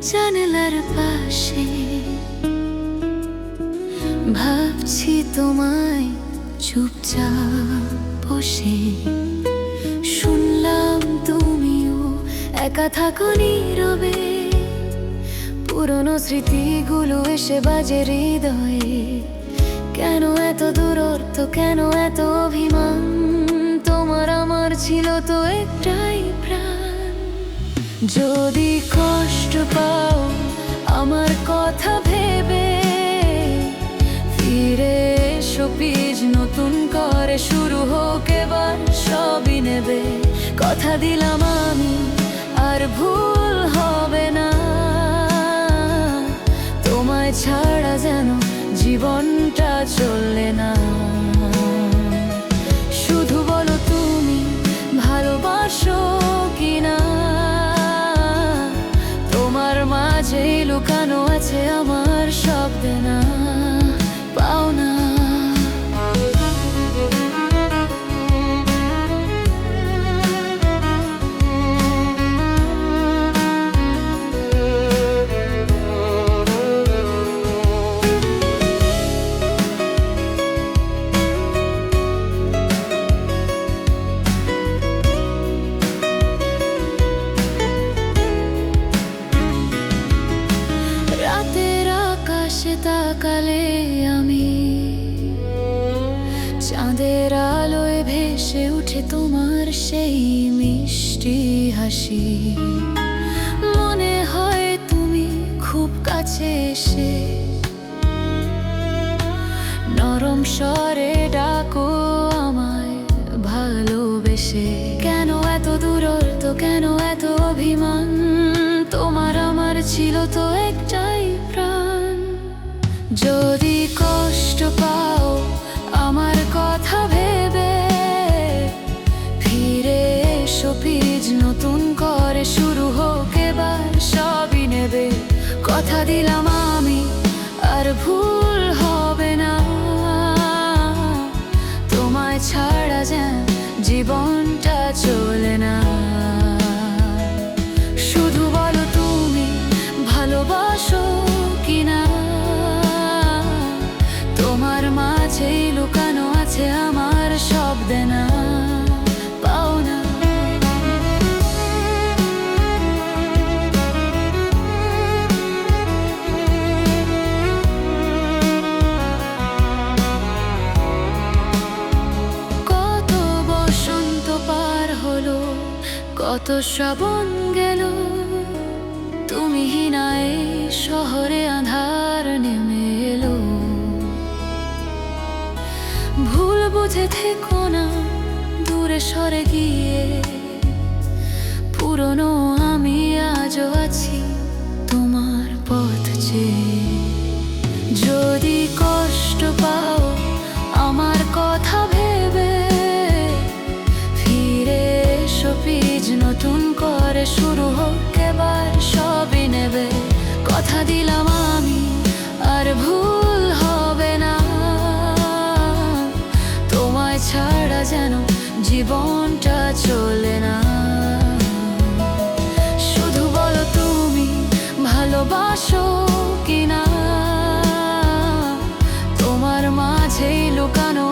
জানালার পাশে। ভাবছি তোমায় চুপচাপ বসে। শুনলাম তুমিও একা থাকো নীরবে। পুরনো স্মৃতিগুলো এসে বাজে হৃদয়ে। কেন এত দূরত্ব, কেন এত অভিমান? তোমার আমার ছিল তো একটাই যদি কষ্ট পাও, আমার কথা ভেবে ফিরে এসো প্লিজ নতুন করে শুরু হোক এবার, সবই নেবে। কথা দিলাম আমি, আর ভুল হবে না। তোমায় ছাড়া যেন জীবনটা চললে না। আকাশে তাকালে আমি। চাঁদের আলোয় ভেসে উঠে তোমার সেই মিষ্টি হাসি। মনে হয় তুমি খুব কাছে এসে নরম স্বরে ডাকো আমায় ভালোবেসে। কেন এত দূরত্ব, কেন এত অভিমান? তোমার আমার ছিল তো একটাই যদি কষ্ট পাও, আমার কথা ভেবে ফিরে এসো প্লিজ নতুন করে শুরু হোক এবার, সবই নেবে। কথা দিলাম আমি, আর ভুল হবে না। তোমায় ছাড়া যেন জীবনটা চলে না। কত শ্রবণ গেল। তুমি হিনায় শহরে আধার নেমে এলো ভুল বুঝে থেকো না, দূরে সরে গিয়ে। পুরনো আমি আজও আছি। জীবনটা চলে না। শুধু বলো তুমি ভালোবাসো কিনা? তোমার মাঝে লুকানো